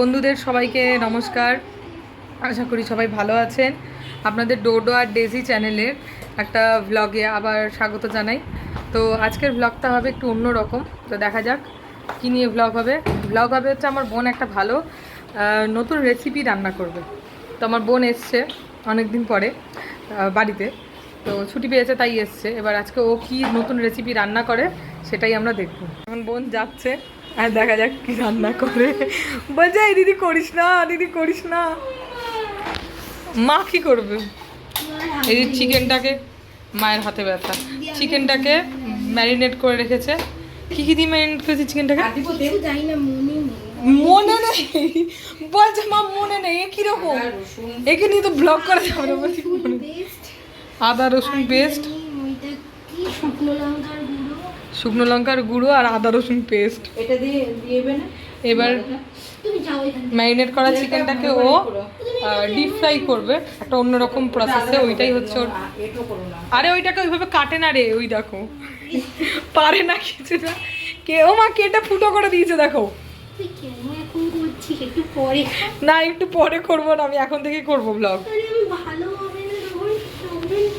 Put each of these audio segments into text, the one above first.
বন্ধুদের সবাইকে নমস্কার। আশা করি সবাই ভালো আছেন। আপনাদের ডোডো আর ডেজি চ্যানেলের একটা ভ্লগে আবার স্বাগত জানাই। তো আজকের ভ্লগটা হবে একটু অন্য রকম। তো দেখা যাক কী নিয়ে ভ্লগ হবে। ভ্লগ হবে হচ্ছে আমার বোন একটা ভালো নতুন রেসিপি রান্না করবে। তো আমার বোন এসছে অনেক দিন পরে বাড়িতে। তো ছুটি পেয়েছে তাই এসছে। এবার আজকে ও কি নতুন রেসিপি রান্না করে সেটাই আমরা দেখব। এখন বোন যাচ্ছে। আর দেখা যাক কি রান্না করে। বলছে, এই দিদি করিস না, দিদি করিস না। মা কি করবে? এই চিকেনটাকে মায়ের হাতে ব্যথা। চিকেনটাকে ম্যারিনেট করে রেখেছে। কি কি দিয়ে ম্যারিনেট করেছে চিকেনটাকে? মনে নেই। বলছে, মা, মনে নেই কীরকম? একে নিয়ে তো ব্লক করা যাবে আদা রসুন পেস্ট শুকনো লঙ্কার গুঁড়ো শুকনো লঙ্কার গুঁড়ো আর আদা রসুন পেস্ট এটা দিয়ে দিয়েবে না? এবার তুমি যাও এখান থেকে। ম্যারিনেট করা চিকেনটাকে ও ডিপ ফ্রাই করবে। একটা অন্যরকম প্রসেসে ওইটাই হচ্ছে ওর আরে ওইটাকে ওইভাবে কাটে না রে ওই দেখো। পারে না কিছু না। কে ও মা কেটে ফুটো করে দিয়েছে দেখো। না একটু পরে করব না আমি এখন থেকেই করব ব্লগ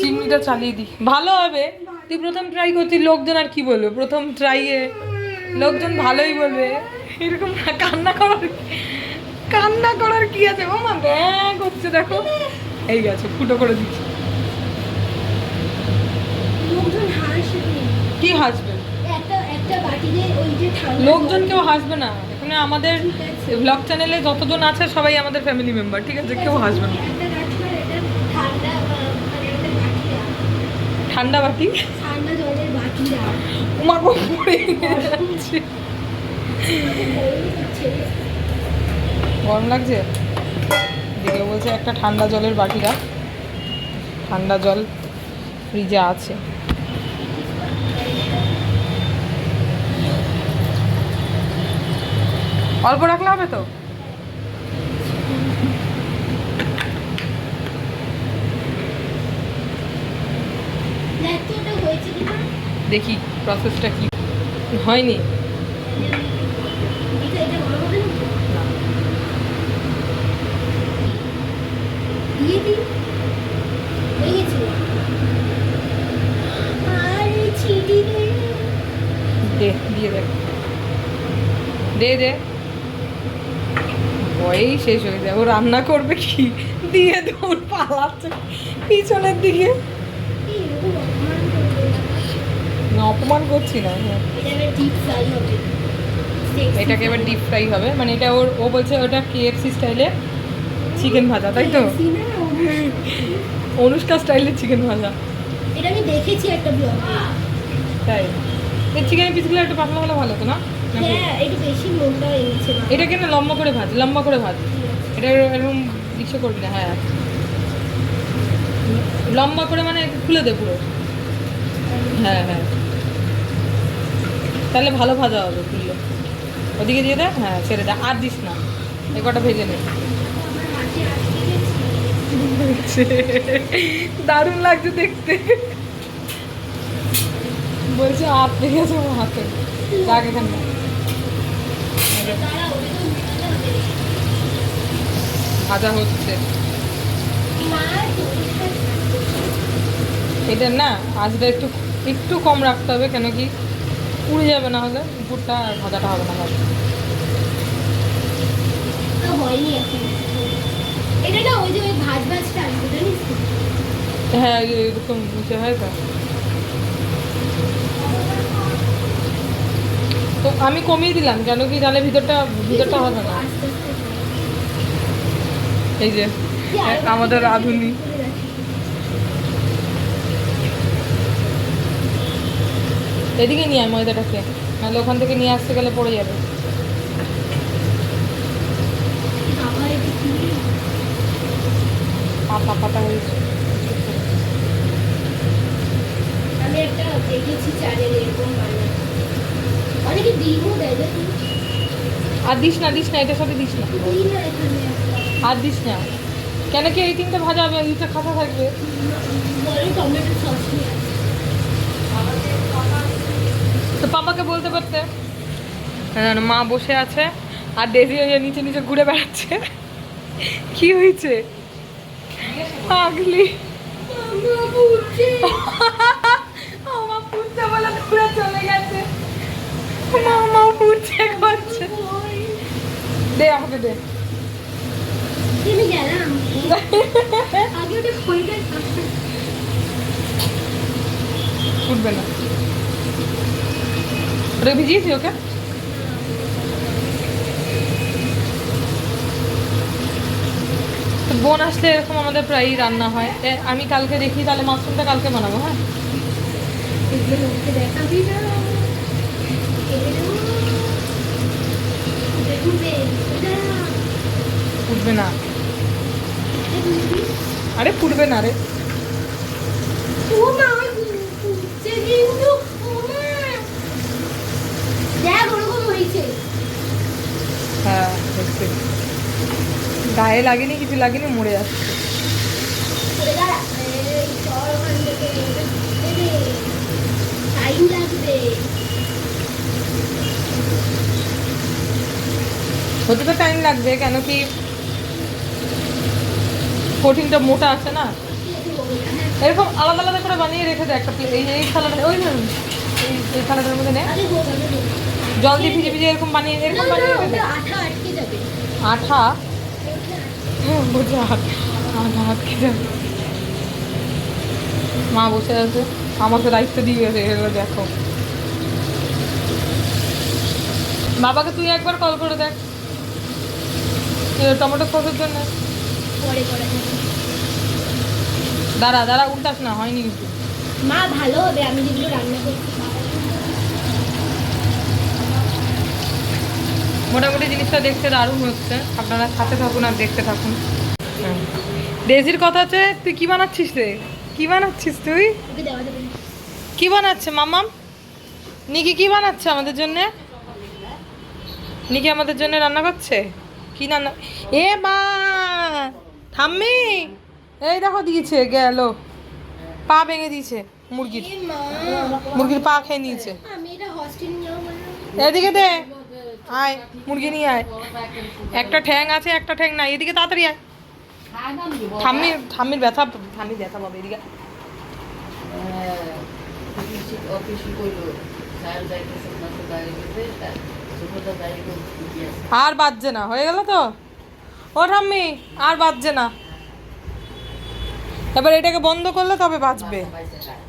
চিংড়িটা চালিয়ে দিই। ভালো হবে। তুই প্রথম ট্রাই করছিস লোকজন আর কি বলবে? প্রথম ট্রাইয়ে লোকজন ভালোই বলবে। এরকম না কান্না করার কান্না করার কি আছে? ও মা ব্যাং করছে দেখো। এই গেছে ফুটো করে দিচ্ছি। কি হাসবে? লোকজন কেউ হাসবে না। এখানে আমাদের ব্লগ চ্যানেলে যতজন আছে সবাই আমাদের ফ্যামিলি মেম্বার ঠিক আছে? কেউ হাসবে না। এটা ঠান্ডা মানে বাটি? রাখ। ঠান্ডা বাটি ঠান্ডা জলের বাটি রাখ। উমা গো পড়ে যাচ্ছে। গরম লাগছে দিকে বলছে একটা ঠান্ডা জলের বাটি রাখ ঠান্ডা জল ফ্রিজে আছে অল্প রাখলে হবে তো দেখ তো ওটা হয়েছে কিনা দেখি প্রসেসটা কি হয়নি। দিয়ে হয়ে দে, দিয়ে দে। দে দে। ভয়েই শেষ হয়ে যায়। ও রান্না করবে কি? দিয়ে দৌড় পালাচ্ছে। পিছনের দিকে এই এরকম অপমান করবে না। না, অপমান করছি না। এটা এটাকে এবার ডিপ ফ্রাই হবে। মানে এটা ওর ও বলছে ওটা কেএফসি স্টাইলে চিকেন ভাজা তাই তো? অনুষ্কা স্টাইলে চিকেন ভাজা। এটা আমি দেখেছি একটা ব্লগে তাই? এই চিকেনের পিসগুলো একটু পাতলা হলে ভালো তো না? হ্যাঁ একটু বেশি মোটা এনেছে এটাকে না লম্বা করে ভাজ লম্বা করে ভাজ? এটা এরকম ইচ্ছে করবি না হ্যাঁ। লম্বা করে মানে খুলে দে পুরো। হ্যাঁ হ্যাঁ। তাহলে ভালো ভাজা হবে খুললে ওদিকে দিয়ে দে হ্যাঁ ছেড়ে দে, আর দিস না এ কটা ভেজে নে। দারুণ লাগছে দেখতে বলছে আটকে গেছে আমার হাতে রাখ এখানে। ভাজা হচ্ছে। এটা না আজটা একটু একটু কম রাখতে হবে, কেন কি পুড়ে যাবে না হলে উপরটা আর ভাজাটা হবে না ভালো? হ্যাঁ এরকম নিচে হয় তো। তো আমি কমিয়ে দিলাম কেন কি জানে ভিতরটা ভিতরটা হবে না। এই যে আমাদের রাঁধুনি এদিকে নিয়ে আয় ময়দাটাকে নাহলে ওখান থেকে নিয়ে আসতে গেলে পড়ে যাবে। পাতা পাতা হয়েছে আমি একটা দেখেছি চ্যানেলে এরকম অনেকে ডিমও দেয় আর দিস না দিস না এটার সাথে দিস না। আর। দিস না। কেন কি এই তিনটে ভাজা হবে? এইটা খাতা থাকবে। টমেটো সস নিয়ে। তো পাপাকে বলতে পারতে। মা বসে আছে আর ডেজি নিচে নিচে ঘুরে বেড়াচ্ছে। কি হয়েছে? পাগলি। দে আমাকে দে। উঠবে না। ওটা ভিজিয়েছি ওকে বোন আসলে এরকম আমাদের প্রায়ই রান্না হয় আমি কালকে দেখি তাহলে মাশরুমটা কালকে বানাবো হ্যাঁ উঠবে না আরে ফুটবে না রে ও মা আমার ফুটছে কিন্তু ও মা দেখ ওরকম হয়েছে হ্যাঁ গায়ে লাগেনি কিছু লাগেনি মরে যাচ্ছে। হতে তো টাইম লাগবে কেন কি কঠিনটা মোটা আছে না? এরকম আলাদা আলাদা করে বানিয়ে রেখে দেয় একটা প্লেট এই এই থালাটা ওই না এই থালাটার মধ্যে নে। আরে হোক আরে হোক জল দিয়ে ভিজে ভিজে এরকম বানিয়ে এরকম বানিয়ে আঠা আটকে যাবে। আঠা? হুম, বুঝে আঠা আটকে যাবে। মা বসে আছে আমাকে দায়িত্ব দিয়ে গেছে এগুলো দেখো। বাবাকে তুই একবার কল করে দেখ। টমেটো সসের জন্য। দাঁড়া দাঁড়া উল্টাস না হয়নি কিন্তু। মা ভালো হবে আমি যেগুলো রান্না করছি মোটামুটি জিনিসটা দেখতে দারুণ হচ্ছে। আপনারা সাথে থাকুন আর দেখতে থাকুন। ডেজির কথা হচ্ছে তুই কি বানাচ্ছিস রে? কি বানাচ্ছিস তুই? কি বানাচ্ছে মামাম নিকি কি বানাচ্ছে আমাদের জন্যে? নিকি আমাদের জন্য রান্না করছে? কি রান্না? এ মা! থাম্মি এই দেখো দিয়েছে গেল। পা ভেঙে দিয়েছে মুরগির। মুরগির পা খেয়ে নিয়েছে। এদিকে দে। আয়, মুরগি নিয়ে আয়। একটা ঠ্যাং আছে, একটা ঠ্যাং নাই। এদিকে তাড়াতাড়ি আয়। ঠাম্মির ঠাম্মির ব্যথা ঠাম্মির ব্যথা পাবে, এদিকে আর বাজছে না, হয়ে গেল তো? ও ঠাম্মি, আর বাজছে না। এবার এটাকে বন্ধ করলে তবে বাজবে পাইছে খায়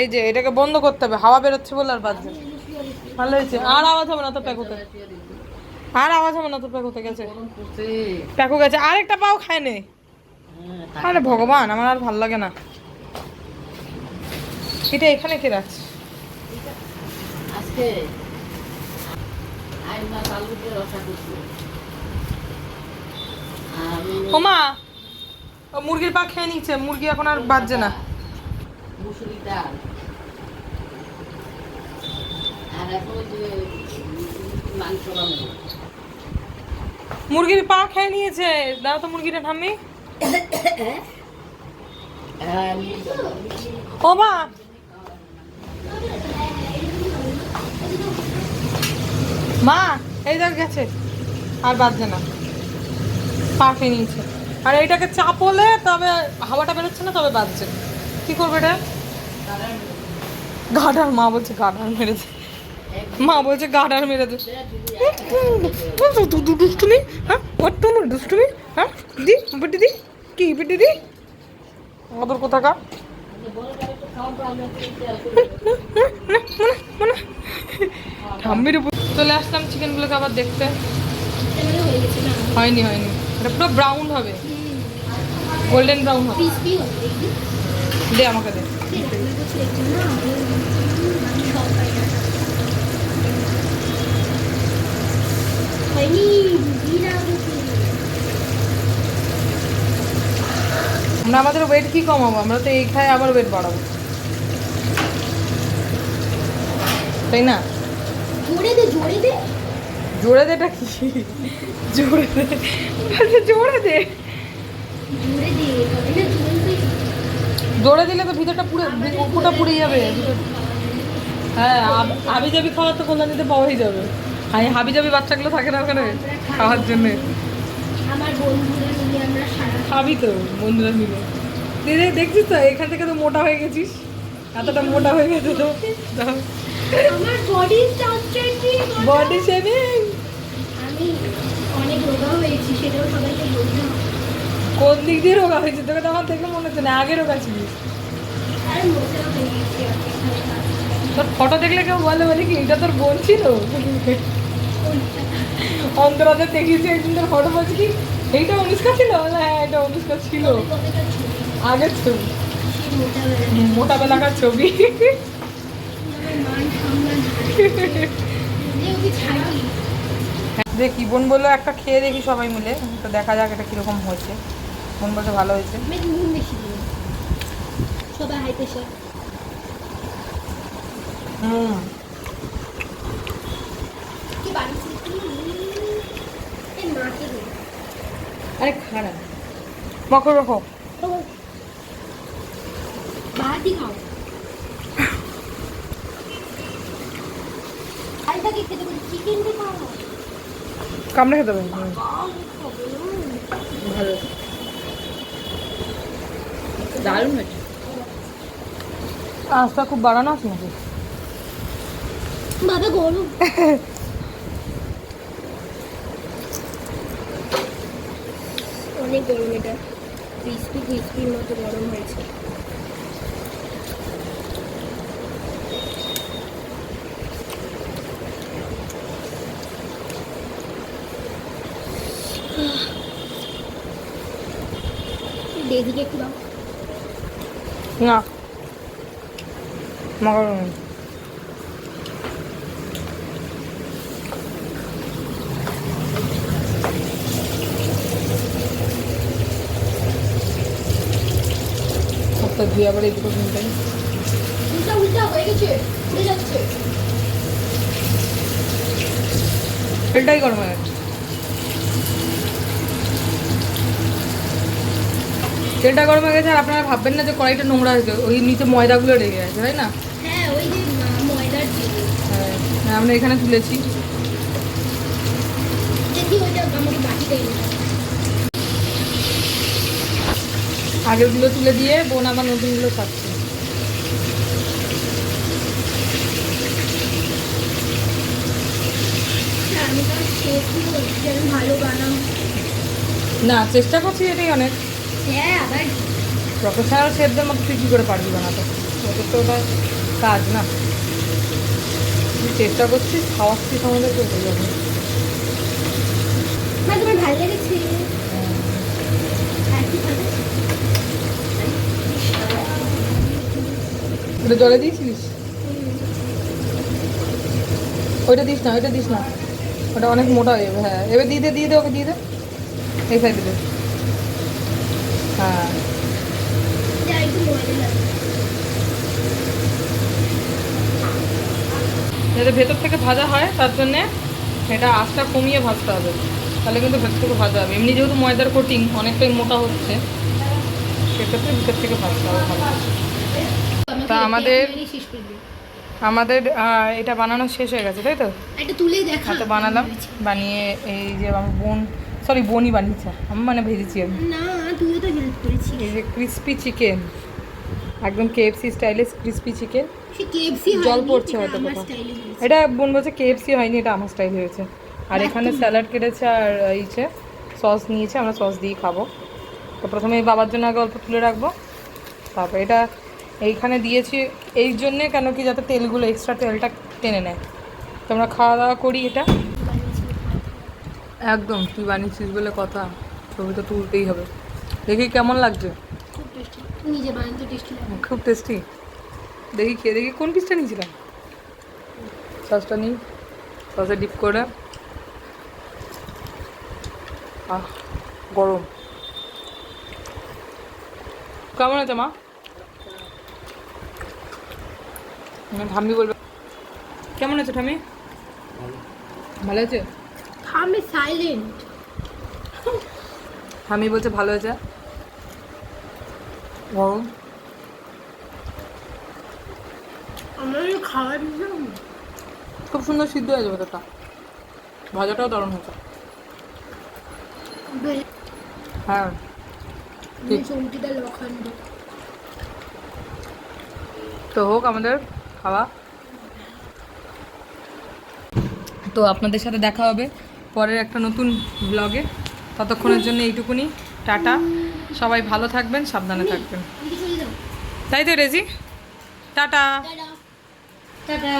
এই যে এটাকে বন্ধ করতে হবে। হাওয়া বেরোচ্ছে বলে আর বাজছে। না। ভালো হয়েছে। আর আওয়াজ হবে না তো প্যাকুতে আর আওয়াজ হবে না তো প্যাকুতে গেছে? প্যাকু গেছে। আরেকটা পাও খায় নে। আরে ভগবান আমার আর ভালো লাগে না। এটা এখানে কে রাখছে? আজকে আই মাছ রসা করছি। আমি ও মা মুরগির পা খেয়ে নিচ্ছে মুরগি এখন আর বাজছে না। মুসুরি ডাল আর এখন যে মাংস বানাবো মুরগির পা খেয়ে নিয়েছে। দাও তো মুরগিটা ঠাম্মি। ও মা! মা এই দেখ গেছে। আর বাজছে না। পা খেয়ে নিয়েছে। আর এইটাকে চাপলে তবে হাওয়াটা বেরোচ্ছে না তবে বাজছে। কি করবে এটা? গাডার মা বলছে গাডার মেরেছে মা বলছে গাডার মেরেছে দুষ্টুমি হ্যাঁ? ওর তোমার দুষ্টুমি হ্যাঁ? দি বেটি দি। কি বেটি দি? আমাদের কোথাকার? ঠাম্মির চলে আসলাম চিকেনগুলোকে আবার দেখতে। হয়ে হয়নি হয়নি। এটা পুরো ব্রাউন হবে। গোল্ডেন ব্রাউন হবে। দে আমাকে দে। আমরা আমাদের ওয়েট কি কমাবো? আমরা তো এই খাই আবার ওয়েট বাড়াবো। তাই না? জোরে দে জোরে দে। জোরে দেটা কি? জোরে দে। জোরে দে। জোরে দে জোরে দিলে তো ভিতরটা পুরো উপরটা পুড়ে যাবে। হ্যাঁ হাবি জাবি খাওয়ার তো কল্যাণীতে পাওয়াই যাবে। হাই হাবি জাবি বাচ্চাগুলো থাকে না ওখানে? খাওয়ার জন্যে। খাবি তো, বন্ধুরা মিলে। দিদি দেখছিস তো? এখান থেকে তো মোটা হয়ে গেছিস। এতটা মোটা হয়ে গেছে তো। বডি শেভিং আমি অনেক রোগা হয়েছি, সেটাও সবাইকে বলতে কোন দিক দিয়ে রোগা হয়েছে? তোকে তো আমার দেখে মনে হচ্ছে না, আগে রোগা হয়ে হালকা। তোর ফটো দেখলে কেউ বলে বলে কি এটা তোর বোন ছিল? অন্তরাতে দেখিয়েছি একদিন তোর ফটো বলছি কি, এইটা অনুষ্কা ছিল? বলে হ্যাঁ এটা অনুষ্কা ছিল। আগের ছবি। মোটা বেলাকার ছবি। ছাড়ি দেখি বোন বলল একটা খেয়ে দেখি সবাই মিলে, তো দেখা যাক এটা কীরকম হয়েছে। বোন বলতে ভালো হয়েছে। নুন বেশি দিই। সবাই হাই প্রেশার হুম। কি বানিয়েছি মাকে দিই আরে খারাপ মকর রাখো বাহাতি খাও। আলটাকে খেতে বলি চিকেন দিয়ে খাও। কামড়ে খেতে হুম, ভালো। দারুণ হয়েছে। আজটা খুব বাড়ানো আছে নাকি? বাবা গরম। অনেক গরম এটা। ক্রিসপি ক্রিসপির মতো গরম হয়েছে। না। মকর সপ্তাহ ধুয়ে আবার এদিকে কিনতেন উল্টা উল্টা হয়ে গেছে উড়ে যাচ্ছে। তেলটাই গরম হয়ে গেছে। তেলটা গরম হয়ে গেছে আর আপনারা ভাববেন না যে কড়াইটা নোংরা হয়েছে ওই নিচে ময়দাগুলো রেগে গেছে তাই না? হ্যাঁ হ্যাঁ আমরা এখানে তুলেছি। আগেরগুলো তুলে দিয়ে বোন আবার নতুনগুলো খাচ্ছে। হ্যাঁ, না চেষ্টা করছি এটাই অনেক। প্রফেশনাল শেফদের মতো তুই কী করে পারবি বানাতে? ওদের তো ওটা কাজ না। তুই চেষ্টা করছিস খাওয়াচ্ছিস আমাদেরকে ওটাই হবে। মা তোমার ভালো লেগেছে? খাবে? ওটা জলে দিয়েছিলিস? ওইটা দিস না ওইটা দিস না। ওটা অনেক মোটা হয়ে যাবে হ্যাঁ এবার দিয়ে দে দিয়ে দে ওকে দিয়ে দে। এই সাইডে দে। হ্যাঁ যাতে ভেতর থেকে ভাজা হয় তার জন্যে এটা আঁচটা কমিয়ে ভাজতে হবে। তাহলে কিন্তু ভেতর থেকে ভাজা হবে। এমনি যেহেতু ময়দার কোটিং অনেকটাই মোটা হচ্ছে সেক্ষেত্রে ভেতর থেকে ভাজতে হবে ভালো তা আমাদের-। আমাদের এটা বানানো শেষ হয়ে গেছে তাই তো? একটা তুলে দেখা হাতে বানালাম। বানিয়ে এই যে আমার বোন সরি বোনই বানিয়েছে। আমি মানে ভেজেছি আমি। না তুইও তো হেল্প করেছিস। এই যে ক্রিস্পি চিকেন একদম কেএফসি স্টাইলে ক্রিস্পি চিকেন জল পড়ছে হয়তো। এটা বোন বলছে কেএফসি হয়নি এটা আমার স্টাইল হয়েছে। আর এখানে স্যালাড কেটেছে আর ইচ্ছে সস নিয়েছে আমরা সস দিয়ে খাব। তো প্রথমে বাবার জন্য আগে অল্প তুলে রাখব। তারপর এটা এইখানে দিয়েছি। এই জন্যে কেন কি যাতে তেলগুলো এক্সট্রা তেলটা টেনে নেয়। তো আমরা খাওয়া দাওয়া করি এটা। একদম তুই বানিয়েছিস বলে কথা? ছবি তো তুলতেই হবে। দেখি কেমন লাগছে? খুব টেস্টি নিজে বানাতে টেস্টি লাগে। খুব টেস্টি দেখি খেয়ে দেখি কোন পিসটা নিয়েছিলাম? সসটা নিই। সসে ডিপ করে। আহ গরম। কেমন আছে মা? ঠাম্মি বলবে। কেমন আছে ঠাম্মি? ভালো। আছে আমি সাইলেন্ট ঠাম্মি বলছে ভালো আছে গরম আমার খাওয়ার খুব সুন্দর সিদ্ধ হয়ে যাবে তোটা ভাজাটাও দারুণ হয়েছে। হ্যাঁ। তো হোক আমাদের খাওয়া। তো আপনাদের সাথে দেখা হবে। পরের একটা নতুন ব্লগে ততক্ষণের জন্য এইটুকুনি। টাটা। সবাই ভালো থাকবেন, সাবধানে থাকবেন। তাই তো, রেজি? টাটা। টাটা।